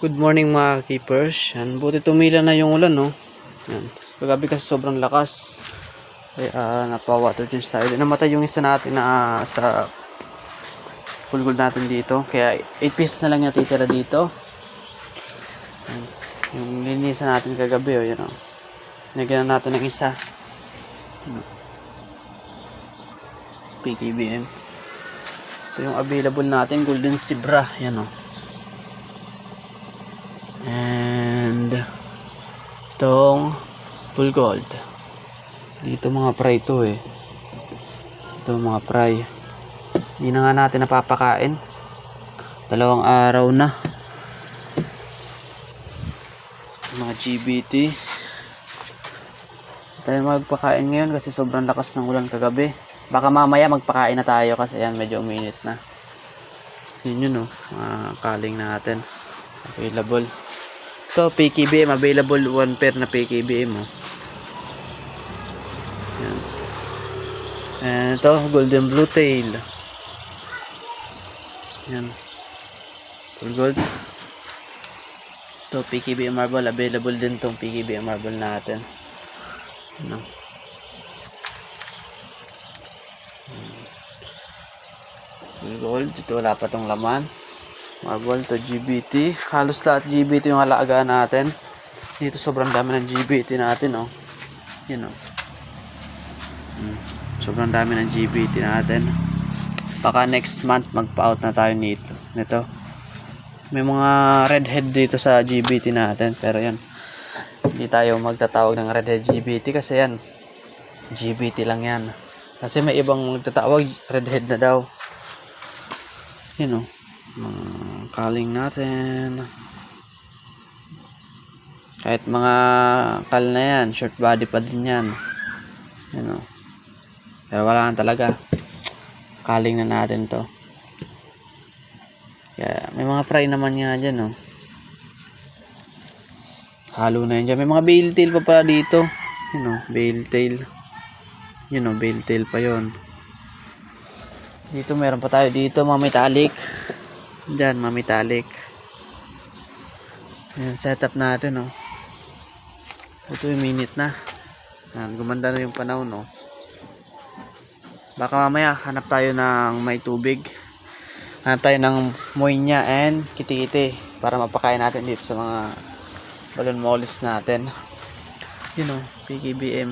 Good morning mga keepers. Yan, buti tumila na yung ulan, no? Yan. Kagabi kasi sobrang lakas. Kaya uh, napa-water change tayo. Namatay yung isa natin na ah, sa full gold natin dito. Kaya 8 pieces na lang yung dito. Yan. Yung linisan natin kagabi, oh, yan, oh. Nagyan na natin ng isa. Yan. PKBM. Ito yung available natin, Golden Zebra. Yan, oh. And itong full gold. Dito mga fry to eh. Ito mga fry. Hindi na nga natin napapakain. Dalawang araw na. Mga GBT. Tayo magpakain ngayon kasi sobrang lakas ng ulan kagabi. Baka mamaya magpakain na tayo kasi yan medyo uminit na. Yun yun oh. Mga kaling natin. Available. Ito, PKBM. Available one pair na PKBM. Oh. Yan. And ito, golden blue tail. Yan. Full gold. Ito, PKBM marble. Available din tong PKBM marble natin. Ano. Full gold. Ito, wala pa tong laman. Marble to GBT. Halos lahat GBT yung halagaan natin. Dito sobrang dami ng GBT natin, oh. Yan, oh. Hmm. Sobrang dami ng GBT natin. Baka next month magpa-out na tayo nito. Nito. May mga redhead dito sa GBT natin. Pero yan. Hindi tayo magtatawag ng redhead GBT kasi yan. GBT lang yan. Kasi may ibang magtatawag redhead na daw. Yan, oh mga kaling natin. Kahit mga kal na yan short body pa din yan. Yan o pero wala nga talaga. Kaling na natin to. Kaya may mga fry naman nga dyan o halo na yan dyan. May mga bail tail pa pala dito. Yun o bail tail. Yun o bail tail pa yon dito meron pa tayo dito mga metallic Diyan, metallic. Yan, setup natin, oh. Ito yung minute na. Yan, gumanda na yung panahon, oh. Baka mamaya, hanap tayo ng may tubig. Hanap tayo ng moinya and kitikiti para mapakain natin dito sa mga balon mollis natin. Yun, oh, PKBM.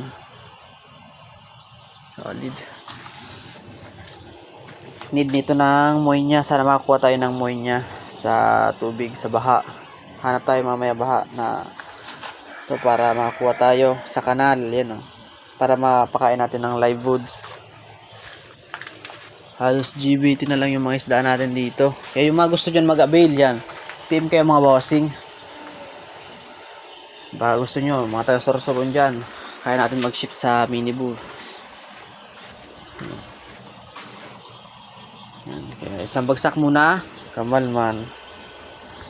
Solid need nito ng moinya sana makakuha tayo ng moinya sa tubig sa baha. Hanap tayo mamaya baha na to para makakuha tayo sa kanal yan oh. para mapakain natin ng live foods. Halos GBT na lang yung mga isda natin dito. Kaya yung mga gusto dyan mag-avail yan. PM kayo mga bossing. Baka gusto nyo mga tayo sorsoron dyan. Kaya natin mag-ship sa Yan, kaya isang bagsak muna, kamal man.